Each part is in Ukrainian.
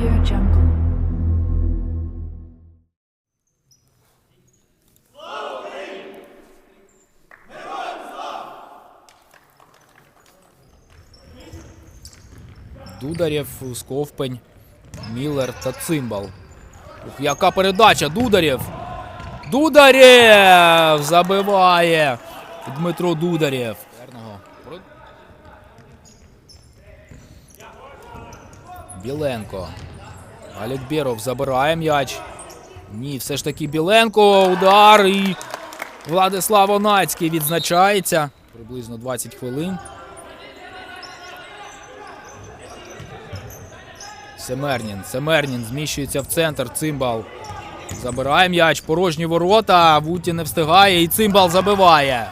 Audio Jungle. Дударєв, Сковпень, Міллер та Цимбал. Ух, яка передача! Дударєв! Дударєв! Забиває Дмитро Дударєв. Біленко. Алікбєров забирає м'яч. Ні, все ж таки Біленко. Удар і Владислав Онацький відзначається. Приблизно 20 хвилин. Семернін. Семернін зміщується в центр. Цимбал. Забирає м'яч. Порожні ворота. Вуті не встигає і Цимбал забиває.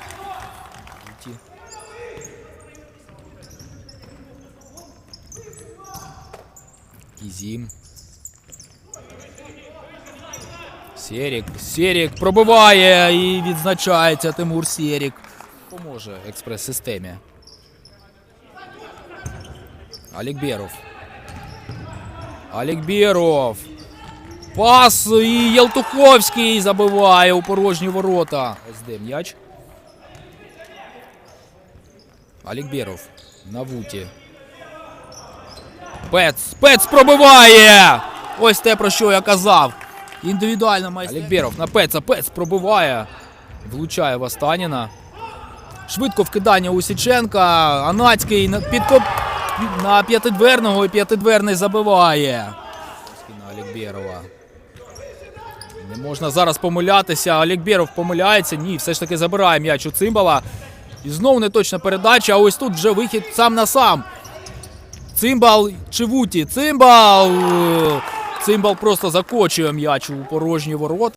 Кізім. Серік. Серік пробиває і відзначається Тимур Серік. Поможе експрес-системі. Алікбєров. Алікбєров. Пас і Єлтуховський забиває у порожні ворота. Де м'яч. Алікбєров. На вуті. Пец. Пец пробиває! Ось те, про що я казав. Індивідуальна майстерність. Алікбєров на Пеца. Пец пробиває. Влучає Вастаніна. Швидко вкидання Усіченка. Анацький на підкоп на п'ятидверного і п'ятидверний забиває. Алікбєрова. Не можна зараз помилятися. Алікбєров помиляється. Ні, все ж таки забирає м'яч у Цимбала. І знову неточна передача. А ось тут вже вихід сам на сам. Цимбал чи Вуті? Цимбал! Цимбал просто закочує м'яч у порожні ворота.